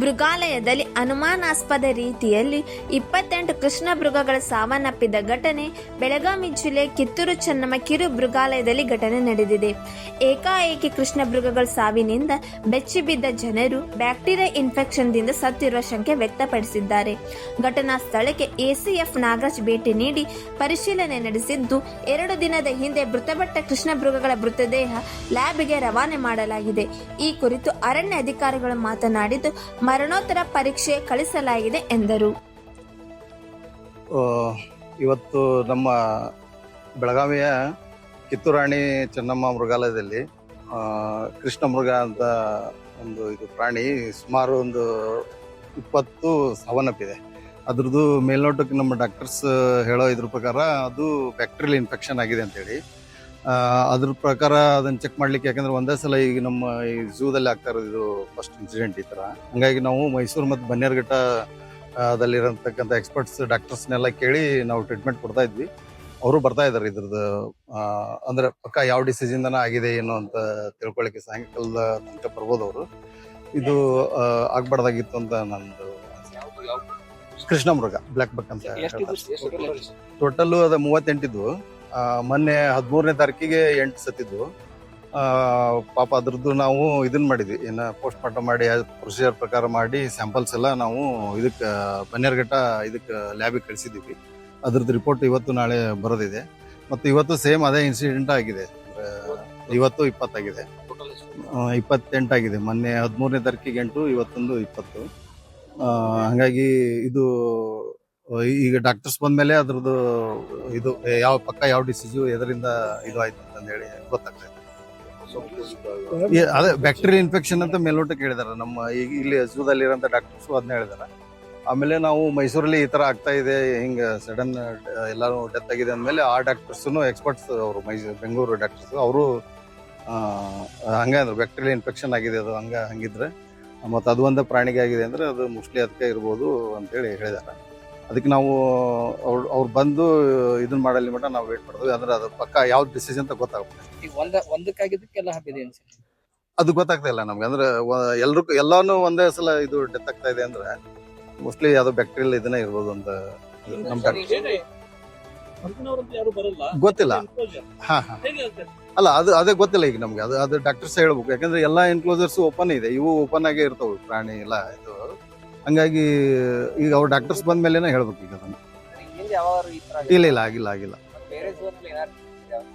ಮೃಗಾಲಯದಲ್ಲಿ ಅನುಮಾನಾಸ್ಪದ ರೀತಿಯಲ್ಲಿ ಇಪ್ಪತ್ತೆಂಟು ಕೃಷ್ಣ ಮೃಗಗಳ ಸಾವನ್ನಪ್ಪಿದ ಘಟನೆ ಬೆಳಗಾವಿ ಜಿಲ್ಲೆ ಕಿತ್ತೂರು ಚೆನ್ನಮ್ಮ ಕಿರು ಮೃಗಾಲಯದಲ್ಲಿ ಘಟನೆ ನಡೆದಿದೆ. ಏಕಾಏಕಿ ಕೃಷ್ಣ ಮೃಗಗಳ ಸಾವಿನಿಂದ ಬೆಚ್ಚಿಬಿದ್ದ ಜನರು ಬ್ಯಾಕ್ಟೀರಿಯಾ ಇನ್ಫೆಕ್ಷನ್ದಿಂದ ಸತ್ತಿರುವ ಶಂಕೆ ವ್ಯಕ್ತಪಡಿಸಿದ್ದಾರೆ. ಘಟನಾ ಸ್ಥಳಕ್ಕೆ ಎಸಿಎಫ್ ನಾಗರಾಜ್ ಭೇಟಿ ನೀಡಿ ಪರಿಶೀಲನೆ ನಡೆಸಿದ್ದು, ಎರಡು ದಿನದ ಹಿಂದೆ ಮೃತಪಟ್ಟ ಕೃಷ್ಣ ಮೃಗಗಳ ಮೃತದೇಹ ಲ್ಯಾಬ್ಗೆ ರವಾನೆ ಮಾಡಲಾಗಿದೆ. ಈ ಕುರಿತು ಅರಣ್ಯ ಅಧಿಕಾರಿಗಳು ಮಾತನಾಡಿದ್ದು ಮರಣೋತ್ತರ ಪರೀಕ್ಷೆ ಕಳಿಸಲಾಗಿದೆ ಎಂದರು. ಇವತ್ತು ನಮ್ಮ ಬೆಳಗಾವಿಯ ಕಿತ್ತೂರಾಣಿ ಚೆನ್ನಮ್ಮ ಮೃಗಾಲಯದಲ್ಲಿ ಆ, ಕೃಷ್ಣ ಮೃಗ ಅಂತ ಒಂದು ಇದು ಪ್ರಾಣಿ ಸುಮಾರು ಒಂದು ಇಪ್ಪತ್ತು ಸಾವನ್ನಪ್ಪಿದೆ. ಅದ್ರದ್ದು ಮೇಲ್ನೋಟಕ್ಕೆ ನಮ್ಮ ಡಾಕ್ಟರ್ಸ್ ಹೇಳೋ ಇದ್ರ ಪ್ರಕಾರ ಅದು ಬ್ಯಾಕ್ಟೀರಿಯಲ್ ಇನ್ಫೆಕ್ಷನ್ ಆಗಿದೆ ಅಂತೇಳಿ. ಅದ್ರ ಪ್ರಕಾರ ಅದನ್ನ ಚೆಕ್ ಮಾಡ್ಲಿಕ್ಕೆ ಯಾಕಂದ್ರೆ ಒಂದೇ ಸಲ ಈಗ ನಮ್ಮ ಈ ಝೂದಲ್ಲಿ ಆಗ್ತಾ ಇರೋದು ಇದು ಫಸ್ಟ್ ಇನ್ಸಿಡೆಂಟ್ ಈ ತರ. ಹಂಗಾಗಿ ನಾವು ಮೈಸೂರು ಮತ್ತು ಬನ್ನೇರ್ಘಟ್ಟ ಅದಲ್ಲಿರತಕ್ಕಂಥ ಎಕ್ಸ್ಪರ್ಟ್ಸ್ ಡಾಕ್ಟರ್ಸ್ನೆಲ್ಲ ಕೇಳಿ ನಾವು ಟ್ರೀಟ್ಮೆಂಟ್ ಕೊಡ್ತಾ ಇದ್ವಿ. ಅವರು ಬರ್ತಾ ಇದ್ದಾರೆ ಇದ್ರದ್ದು ಅಂದ್ರೆ ಪಕ್ಕ ಯಾವ ಡಿಸೀಸ್ ಇಂದನ ಆಗಿದೆ ಏನು ಅಂತ ತಿಳ್ಕೊಳ್ಳಿಕ್ಕೆ ಸಾಯಂಕಾಲದ ತನಕ ಬರ್ಬೋದು ಅವರು. ಇದು ಆಗ್ಬಾರ್ದಾಗಿತ್ತು ಅಂತ ನಂದು ಕೃಷ್ಣ ಮೃಗ ಬ್ಲ್ಯಾಕ್ ಬಕ್ ಅಂತ ಟೋಟಲ್ ಅದ ಮೂವತ್ತೆಂಟಿದ್ವು ಮೊನ್ನೆ ಹದಿಮೂರನೇ ತಾರೀಕಿಗೆ ಎಂಟು ಸತ್ತಿದ್ವು ಪಾಪ ಅದ್ರದ್ದು ನಾವು ಇದನ್ನ ಮಾಡಿದ್ವಿ. ಏನು ಪೋಸ್ಟ್ ಮಾರ್ಟಮ್ ಮಾಡಿ ಪ್ರೊಸೀಜರ್ ಪ್ರಕಾರ ಮಾಡಿ ಸ್ಯಾಂಪಲ್ಸ್ ಎಲ್ಲ ನಾವು ಇದಕ್ಕೆ ಬನ್ನೇರ್ಘಟ್ಟ ಇದಕ್ಕೆ ಲ್ಯಾಬಿಗೆ ಕಳಿಸಿದ್ದೀವಿ. ಅದ್ರದ್ದು ರಿಪೋರ್ಟ್ ಇವತ್ತು ನಾಳೆ ಬರೋದಿದೆ. ಮತ್ತು ಇವತ್ತು ಸೇಮ್ ಅದೇ ಇನ್ಸಿಡೆಂಟ್ ಆಗಿದೆ. ಇವತ್ತು ಇಪ್ಪತ್ತಾಗಿದೆ. ಇಪ್ಪತ್ತೆಂಟಾಗಿದೆ ಮೊನ್ನೆ ಹದಿಮೂರನೇ ತಾರೀಕಿಗೆ ಎಂಟು, ಇವತ್ತೊಂದು ಇಪ್ಪತ್ತು. ಹಾಗಾಗಿ ಇದು ಈಗ ಡಾಕ್ಟರ್ಸ್ ಬಂದ್ಮೇಲೆ ಅದ್ರದ್ದು ಇದು ಯಾವ ಪಕ್ಕ ಯಾವ ಡಿಸೀಸು ಎದರಿಂದ ಇದು ಆಯ್ತು ಅಂತ ಹೇಳಿ ಗೊತ್ತಾಗ್ತದೆ ಈ ಅದೇ ಬ್ಯಾಕ್ಟೀರಿಯಾ ಇನ್ಫೆಕ್ಷನ್ ಅಂತ ಮೇಲ್ನೋಟಕ್ಕೆ ಹೇಳಿದಾರೆ. ನಮ್ಮ ಈಗ ಇಲ್ಲಿ ಝೂದಲ್ಲಿ ಇರೋಂಥ ಡಾಕ್ಟರ್ಸು ಅದನ್ನ ಹೇಳಿದಾರೆ. ಆಮೇಲೆ ನಾವು ಮೈಸೂರಲ್ಲಿ ಈ ಥರ ಆಗ್ತಾ ಇದೆ ಹಿಂಗೆ ಸಡನ್ ಎಲ್ಲರೂ ಡೆತ್ ಆಗಿದೆ ಅಂದಮೇಲೆ ಆ ಡಾಕ್ಟರ್ಸ್ನು ಎಕ್ಸ್ಪರ್ಟ್ಸ್ ಅವರು ಮೈಸೂರು ಬೆಂಗಳೂರು ಡಾಕ್ಟರ್ಸ್ ಅವರು ಹಂಗೆ ಅಂದ್ರೆ. ಬ್ಯಾಕ್ಟೀರಿಯಾ ಇನ್ಫೆಕ್ಷನ್ ಆಗಿದೆ ಅದು ಹಂಗೆ ಹಂಗಿದ್ರೆ. ಮತ್ತು ಅದು ಒಂದು ಪ್ರಾಣಿಗೆ ಆಗಿದೆ ಅಂದ್ರೆ ಅದು ಮೋಸ್ಟ್ಲಿ ಅದಕ್ಕೆ ಇರ್ಬೋದು ಅಂತೇಳಿ ಹೇಳಿದಾರೆ. ಅದಕ್ಕೆ ನಾವು ಅವ್ರು ಅವ್ರು ಬಂದು ಇದನ್ನ ಮಾಡಲಿ ಮಟ್ಟ ನಾವು ವೇಟ್ ಮಾಡ್ತೀವಿ. ಅಂದ್ರೆ ಅದು ಪಕ್ಕ ಯಾವ ಡಿಸಿಷನ್ ಅಂತ ಗೊತ್ತಾಗುತ್ತೆ. ಈಗ ಒಂದ ಒಂದಕ್ಕಾಗಿದ್ದಕ್ಕೆಲ್ಲ ಹಬ್ಬಿದೆ ಅನ್ಸುತ್ತೆ. ಅದು ಗೊತ್ತಾಗ್ತಾ ಇಲ್ಲ ನಮ್ಗೆ. ಅಂದ್ರೆ ಎಲ್ಲರೂ ಎಲ್ಲಾನು ಒಂದೇ ಸಲ ಇದು ಡೆತ್ ಆಗ್ತಾ ಇದೆ ಅಂದ್ರೆ ಮೋಸ್ಟ್ಲಿ ಅದು ಬ್ಯಾಕ್ಟೀರಿಯಲ್ ಇದನ್ನ ಇರ್ಬೋದು ಅಂತ ನಮ್ ಗೊತ್ತಿಲ್ಲ. Enclosure. ಹಾ ಹಾ. ಅಲ್ಲ ಅದು ಅದೇ ಗೊತ್ತಿಲ್ಲ ಈಗ ನಮ್ಗೆ. ಅದು ಅದು ಡಾಕ್ಟರ್ಸ್ ಹೇಳ್ಬೇಕು. ಯಾಕಂದ್ರೆ ಎಲ್ಲಾ ಎನ್ಕ್ಲೋಸರ್ಸ್ ಓಪನ್ ಇದೆ. ಇವು ಓಪನ್ ಆಗೇ ಇರ್ತಾವೆ. ಪ್ರಾಣಿ ಎಲ್ಲ ಇದು. ಹಂಗಾಗಿ ಈಗ ಅವ್ರು ಡಾಕ್ಟರ್ಸ್ ಬಂದ ಮೇಲೆ ಹೇಳ್ಬೇಕು ಈಗ ಅದನ್ನು. ಇಲ್ಲ ಇಲ್ಲ ಆಗಿಲ್ಲ ಆಗಿಲ್ಲ.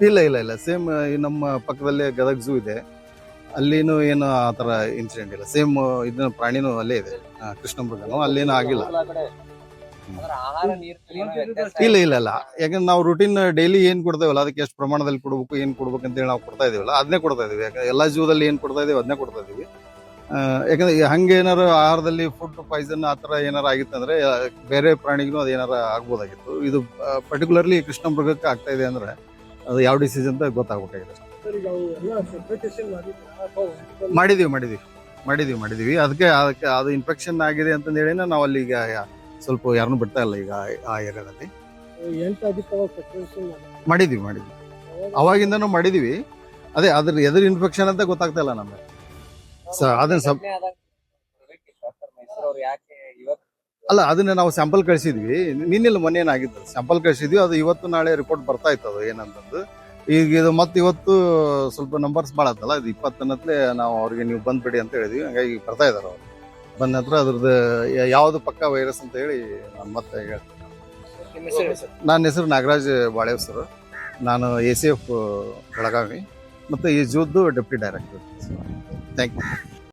ಇಲ್ಲ ಇಲ್ಲ ಇಲ್ಲ. ಸೇಮ್ ನಮ್ಮ ಪಕ್ಕದಲ್ಲೇ ಗದಗ್ ಝೂ ಇದೆ. ಅಲ್ಲಿನೂ ಏನು ಆ ಥರ ಇನ್ಸಿಡೆಂಟ್ ಇಲ್ಲ. ಸೇಮ್ ಇದನ್ನ ಪ್ರಾಣಿನೂ ಅಲ್ಲೇ ಇದೆ. ಆ, ಕೃಷ್ಣ ಮೃಗನು ಅಲ್ಲೇನು ಆಗಿಲ್ಲ. ಇಲ್ಲ ಇಲ್ಲ ಇಲ್ಲ. ಯಾಕಂದ್ರೆ ನಾವು ರುಟೀನ್ ಡೈಲಿ ಏನು ಕೊಡ್ತೇವಲ್ಲ ಅದಕ್ಕೆ ಎಷ್ಟು ಪ್ರಮಾಣದಲ್ಲಿ ಕೊಡಬೇಕು ಏನು ಕೊಡ್ಬೇಕು ಅಂತೇಳಿ ನಾವು ಕೊಡ್ತಾ ಇದೀವಲ್ಲ ಅದನ್ನೇ ಕೊಡ್ತಾ ಇದೀವಿ. ಯಾಕಂದ್ರೆ ಎಲ್ಲಾ ಜೀವದಲ್ಲಿ ಏನು ಕೊಡ್ತಾ ಇದೀವಿ ಅದನ್ನೇ ಕೊಡ್ತಾ ಇದೀವಿ. ಯಾಕಂದ್ರೆ ಹಂಗೆ ಏನಾರು ಆಹಾರದಲ್ಲಿ ಫುಡ್ ಪಾಯ್ಸನ್ ಆ ಥರ ಏನಾರು ಆಗಿತ್ತಂದ್ರೆ ಬೇರೆ ಪ್ರಾಣಿಗೂ ಅದು ಏನಾರು ಆಗ್ಬೋದಾಗಿತ್ತು. ಇದು ಪರ್ಟಿಕ್ಯುಲರ್ಲಿ ಕೃಷ್ಣ ಮೃಗಕ್ಕೆ ಆಗ್ತಾ ಇದೆ ಅಂದ್ರೆ, ಅದು ಯಾವ ಡಿಸೀಸ್ ಅಂತ ಗೊತ್ತಾಗ್ಬೇಕಾಗಿದೆ ಮಾಡಿದೀವಿ ಮಾಡಿದೀವಿ. ಮಾಡಿದೀವಿ ಮಾಡಿದೀವಿ. ಅದಕ್ಕೆ ಅದಕ್ಕೆ ಅದು ಇನ್ಫೆಕ್ಷನ್ ಆಗಿದೆ ಅಂತಂದು ಹೇಳಿನ ನಾವು ಅಲ್ಲಿ ಈಗ ಸ್ವಲ್ಪ ಯಾರನ್ನೂ ಬಿಡ್ತಾ ಇಲ್ಲ ಈಗ ಆ ಏರಿಯಾದಲ್ಲಿ. ಮಾಡಿದೀವಿ. ಮಾಡಿದೀವಿ. ಮಾಡಿದ್ವಿ ಅವಾಗ ಅವಾಗಿಂದನೂ ಮಾಡಿದೀವಿ. ಅದೇ ಅದ್ರ ಎದುರು ಇನ್ಫೆಕ್ಷನ್ ಅಂತ ಗೊತ್ತಾಗ್ತಾ ಇಲ್ಲ ನಮ್ಗೆ. ಅದನ್ನ ಸರ್ ಮೈಸೂರವ್ರು ಯಾಕೆ ಅಲ್ಲ ಅದನ್ನ ನಾವು ಸ್ಯಾಂಪಲ್ ಕಳಿಸಿದ್ವಿ. ನಿನ್ನೆಲ್ಲ ಮೊನ್ನೆ ಏನಾಗಿತ್ತು? ಸ್ಯಾಂಪಲ್ ಕಳಿಸಿದ್ವಿ ಅದು ಇವತ್ತು ನಾಳೆ ರಿಪೋರ್ಟ್ ಬರ್ತಾ ಇತ್ತು ಅದು ಏನಂತಂದು. ಈಗ ಇದು ಮತ್ತೆ ಇವತ್ತು ಸ್ವಲ್ಪ ನಂಬರ್ಸ್ ಮಾಡತ್ತಲ್ಲ ಇದು ಇಪ್ಪತ್ತನತ್ಲೆ ನಾವು ಅವ್ರಿಗೆ ನೀವು ಬಂದ್ಬಿಡಿ ಅಂತ ಹೇಳಿದ್ವಿ. ಹಂಗಾಗಿ ಬರ್ತಾ ಇದ್ದಾರೆ ಅವರು. ಬಂದ ನಂತರ ಅದ್ರದ್ದು ಯಾವ್ದು ಪಕ್ಕ ವೈರಸ್ ಅಂತ ಹೇಳಿ ನಾನು ಮತ್ತೆ ಹೇಳ್ತೀನಿ. ನನ್ನ ಹೆಸರು ನಾಗರಾಜ್ ಬಾಳೆವ್ ಸರ್. ನಾನು ಎ ಸಿ ಎಫ್ ಬೆಳಗಾವಿ. ಮತ್ತು ಈ ಜೂದ್ದು ಡೆಪ್ಟಿ ಡೈರೆಕ್ಟರ್ Thank you.